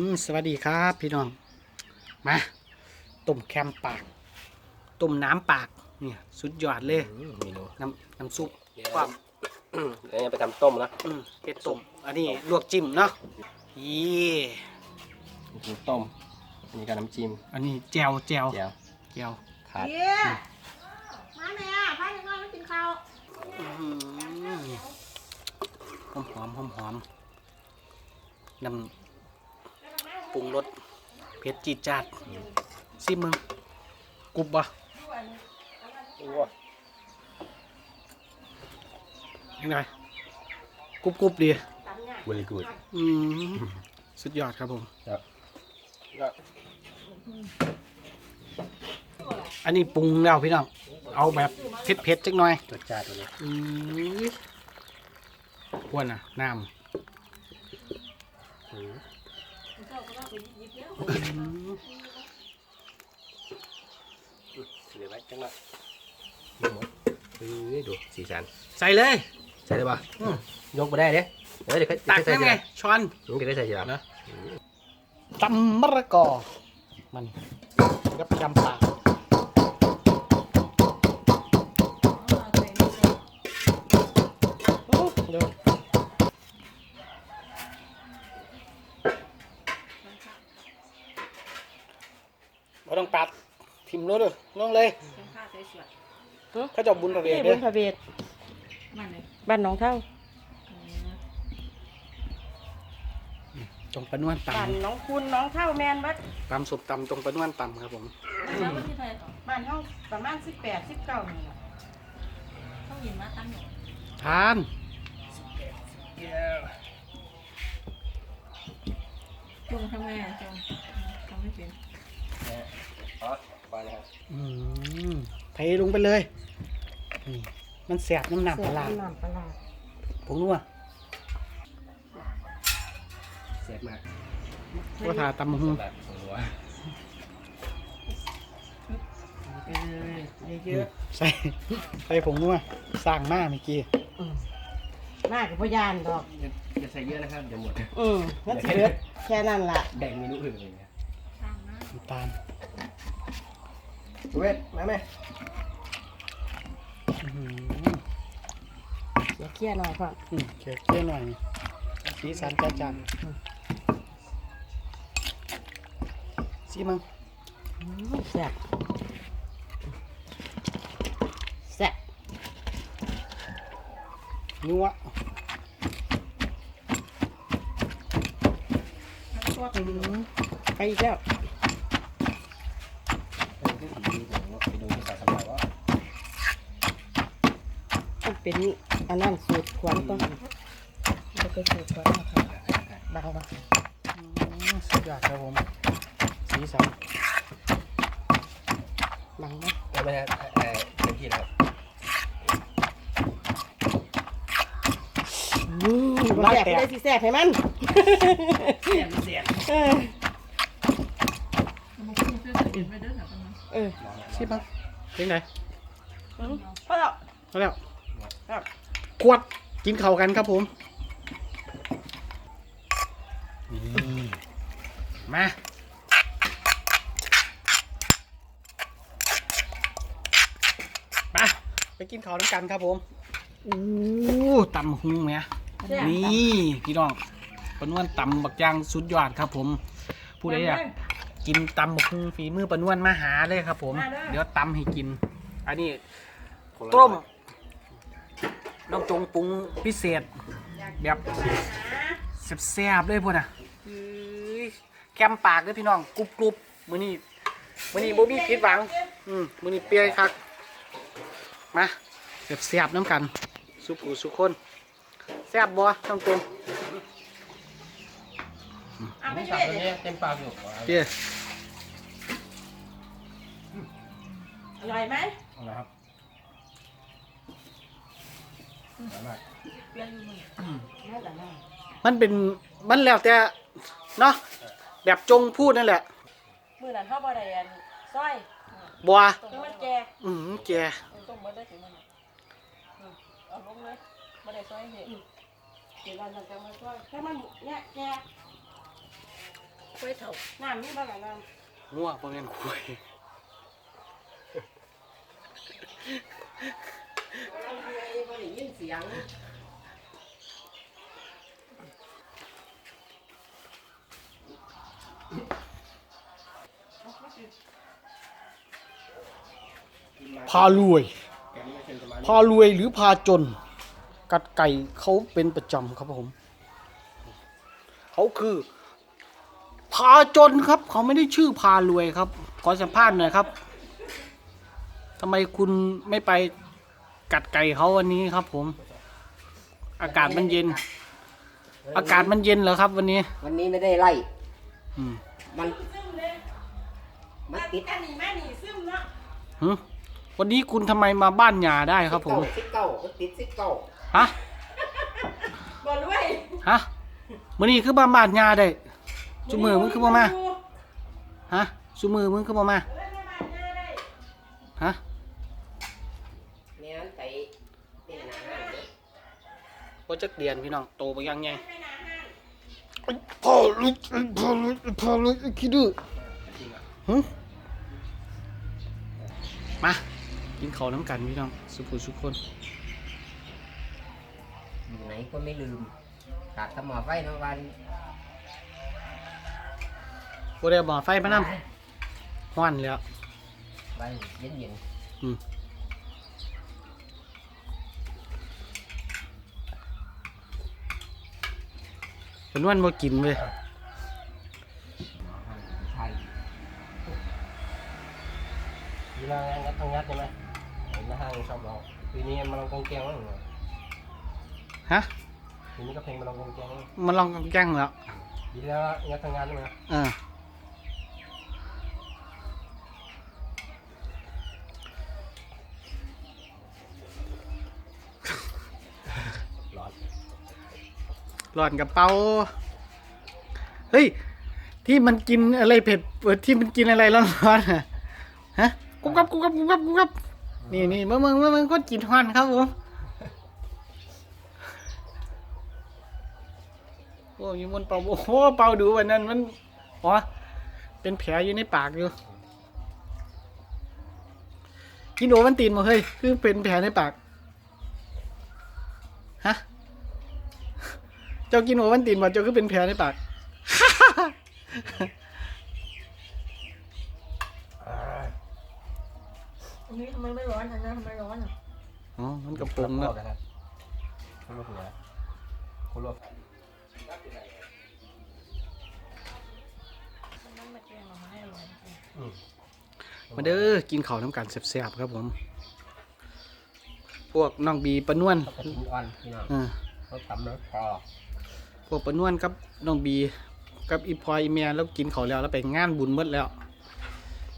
อืมสวัสดีครับพี่น้อง มาต้มแคมปากต้มน้ำปากเนี่ยสุดยอดเลยอืมเมนูน้ำน้ำซุปเดี๋ยวความเดี๋ยวจะไปทำต้มนะอืมเผ็ดต้มอันนี้ลวกจิ้มเนาะยี่กินต้มอันนี้ก็น้ำจิ้มอันนี้แจวแจวเจียวแจวขาดเย้มาแม่พาเด็กน้อยมากินข้าวอื้อหือหอมหอมหอมหอมน้ำ ปรุงรสเผ็ดจีดจาดซิมึงกรุบบ่อ้วยังไงกรุบกรุบดีเวลี่กูดอืมสุดยอดครับผม ครับก็อันนี้ปรุงแล้วพี่น้อง เอาแบบเผ็ดๆจักหน่อยรสชาติตัวนี้อือพวนอะ น้อืมำ เหลือไว้จังหน่เฮ้ยดูสีสันใส่เลย ใส่ได้ปะยกมาได้เด้เดี๋ยวเดี๋ยวตักได้ไงช้อนลุงจะได้ใส่ทีหลังนะตำมะละกอมันกับจำปาโอ้เดี๋ยวไม่ต้องปัดพิมพ์รถ เลยลงเลยข้าวสวยเขาจะเอาบุญประเวนี่ทบเด้อนพระเวทๆมาเลยบ้านหนองเท่าตรงประนวนตบ้านหน้องคุณหน้องเท่าแมนบัดำตำสุบตำตรงประนวนตำครับผม แล้ววันที่เธอต่อบ้านห้องประมาณสิบแปดสิบเก้านี่แหละต้องยินมาตั้งหนูทานลุงทำไงอะจงทำไม่เป็น อ๋อไปเลยครับอืมเทลงไปเลยนี่มันแสบน้ำหนักปลาร้าเสียบน้ำปลาร้าผมรู้ว่าเสียบมากว่าทาตำบักหุงแบบหัวเออเยอะใส่ใส่ผงนัวสร้างมากเมื่อกี้ๆอืมหน้ากับพยานดอก อย่าอย่าใส่เยอะนะครับเดี๋ยวหมด อืมนั่นสิเบิดแค่นั้นล่ะ แบ่งเมนูอื่นเลยนะสร้างมากน้ำตาล เวทมาไหมอื้อหือเดี๋ยวเคลียร์หน่อยพ่ออืมเคี่ยวเคี่ยวหน่อยสีสันจ้าจันสีมังอืมแซ่บแซ่บนัวอืมไปอีกแล้ว ไปดูภาษาสมัยว่า มัน เป็นอันนั้นสูตรขวัญต้องจะไปสูตรขวัญนะครับบังบังอืมสุดยอดครับผมสีสันบังนะเอาไปนะเอ่อเต็มที่แล้วอืมบ่แซ่บได้สิแซ่บให้มันเสียบเสียบเออมันคุ้มเพื่อจะเป็นไม่เด้อหนักกันนะเออสีมังเป็นไงอืมพอแล้วเอาแล้ว ครับขวดกินเข่าวกันครับผมนี่มาไปไปกินข้าวน้ำกันครับผมอู้ตำหุงเนี่ยแซ่บนี่พี่น้องปนวนตำบักย่างสุดยอดครับ ผมผู้ใดอยากกินตำบักหุงฝีมือปนวนมาหาเลยครับ ผม เดี๋ยวตำให้กิน อันนี้ต้ม น้ำจงปรุงพิเศษ แบบแซ่บๆเลยพวกน่ะเอ้ยแกมปากเลยพี่น้องกรุบกรุบๆมื้อนี้มื้อนี้บ่มีผิดหวัง อืมมื้อนี้เปรี้ยวคักมาแบบแซ่บๆน้ำกัน สุปูสุคนแซ่บบ่ต้องตรงอะไม่สัใช่บตัวนี้เต็มปากอยู่เปี้ยอร่อยไหมเอาละครับอร่อย มากเปลี่ยนอยู่มึงน่าจะน่ามันเป็นมันแล้วแต่เนาะแบบจงพูดนั่นแหละมือนั้นเขาบ่ได้อันซอยบัวตรงมันแก่อืมแกต้มเบิดได้ถึงมันน่ะอืมเอาลงเลยบ่ได้ซอยเห็ดเดี๋ยวเราจะมาซอยถ้ามันเนี่ยแก่กล้วยเถาน้ำนี่บ้างน้งัวบ่แม่นคุยำไม่ได้ ยินเสียงพารวย พารวยหรือพาจน กัดไก่เขาเป็นประจำครับผม เขาคือ พาจนครับ เขาไม่ได้ชื่อพารวยครับ ขอสัมภาษณ์หน่อยครับทำไมคุณไม่ไป กัดไก่เขาวันนี้ครับ ผม อากาศมันเย็น อากาศมันเย็นเหรอครับ วันนี้ วันนี้ไม่ได้ไล่อืมมันซึมเลยมันติดอันนี้แม่นี่ซึมเนาะหึวันนี้คุณทำไมมาบ้านหยาได้ครับ ผมซิกเก้ามันติดซิกเก้าฮะ บ่รวยฮะมื้อนี้คือบ้านบ้านหยาได้ จุมือมึงคือบ่มา ฮะจุมือมึงคือบ่มาฮะเนี่ยมันไปเป็นหนาห้างเด้อ ว่าจักเดือนพี่น้องโตไปยังไงพ่อลุกพ่อลุกพ่อลุกคิดดื้อหึมากินข้าวน้ำกันพี่น้องสุขุสุขคนอยู่ไหนก็ไม่ลืมขาดสมอไฟเนาะวันบ่ได้บ่อไฟมานำฮ้อนแล้ววันเย็นเย็นอืม เป็นวันบ่กินเว้ยๆใช่ทีละงัดต้องงัดใช่ไหมเห็นหน้าห้างชอบร้องปีนี้มาลองกองแกงบ้างเหรอฮะปีนี้ก็เพลงมาลองกองแกงบ้างมันลองแกล้งแล้วปีที่แล้วงัดทำงานใช่ไหมเออ หลอนกับเปาเฮ้ย ที่มันกินอะไรเผ็ดเอที่มันกินอะไรร้อนๆอะฮะกุ๊บกับกุ๊บกับกุ๊บกับกุ๊บกับนี่นี่เมื่อมึงเมื่อมึงก็กินฮ้อนครับผมโอ้ยมันเป่าโอ้โหเป่าดูวันนั้นมันอ๋อเป็นแผลอยู่ในปากอยู่กินโอวันตีนมาเฮ้ยคือเป็นแผลในปากฮะ เจ้ากินโอวันตินมาเจ้าก็เป็นแผลในปาก อันนี้ทำไมไม่ร้อนอันนั้นทำไมร้อนอะอ๋อ มันกระโปรงแล้วนะครับคนรวบหัวคนรวบอันนั้นมาแกงหน่อไม้อร่อยจริงอืมมาเด้อ กินข้าวน้ำกันแซ่บๆครับผม พวกน้องบีปะนวลเขากระถิ่นอ่อนพี่น้องเออเขาตำแล้วกรอบ พวกปะนวลกับน้องบี กับอีพลอยอีเมียแล้วกินข้าวแล้วแล้วไปงานบุญหมดแล้ว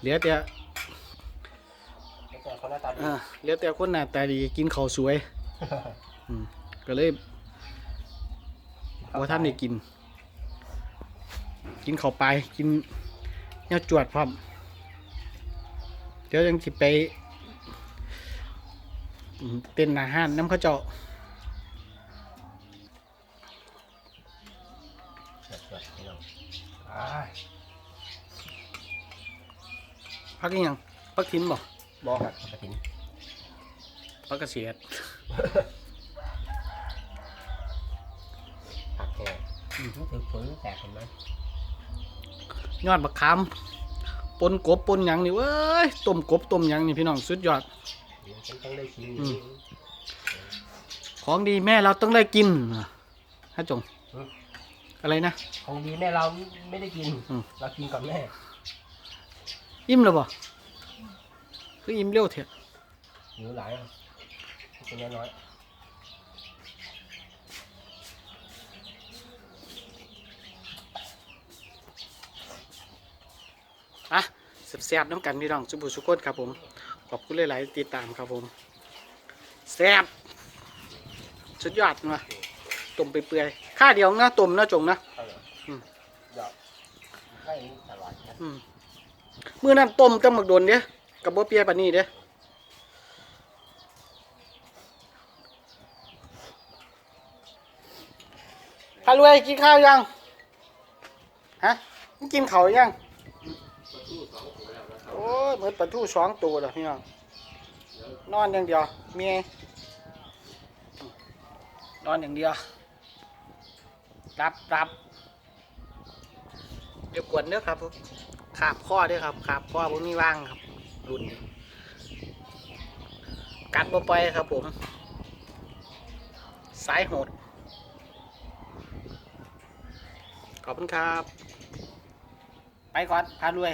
เหลือแต่แล้วก็เขาหน้าตาดีเออเหลือแต่คนหน้าตาดีกินข้าวสวยอืมก็เลยว่าท่านได้กิน กินข้าวไปกินแนวจวดพร้อมเดี๋ยวยังสิไปอืมเป็นอาหารน้ำข้าวเจ้า เดือดๆพี่น้องอ้าย พักอีหยังพักทิ้นบ่บอกครับกระถิ่นพักเกษียณผักแห้งมันถือฝนแตกเห็นไหมยอดบักขามปนกบปนหยังนี่เว้ยต้มกบต้มหยังนี่พี่น้องสุดยอด ฉันต้องได้กินอืม ของดีแม่เราต้องได้กินฮะจง อะไรนะ ของดีแม่เราไม่ได้กิน อืม เรากินกับแม่อิ่มแล้วบ่คืออิ่มเร็วเถอะหรือหลายอะกินน้อยอะแซ่บๆน้ำกันพี่น้องสุบุสุกคนครับผม ขอบคุณหลายๆติดตามครับผมแซ่บสุดยอดมา ต้มไปเปื่อยๆข้าเดียวนะต้มนะจงนะๆเอาเหรออืมเดี๋ยวให้ตลอดนะอืมมื่อนั้นต้มตั้งหมักโดนเด้กับบ่เปียปานนี้เด้พารวยกินข้าวยัง ฮะมึงกินเขาวยัง โอ้ยเหมือนปลาทูสองตัวเลยพี่น้อง นอนอย่างเดียว เมียนอนอย่างเดียว รับรับเดี๋ยวกวนเด้อครับขาบข้อเด้วยครับขาบข้อผมมีว่างครับรุ่นกัดบ่ไปล่อยครับผม สายโหด ขอบคุณครับ ไปก่อนพารวย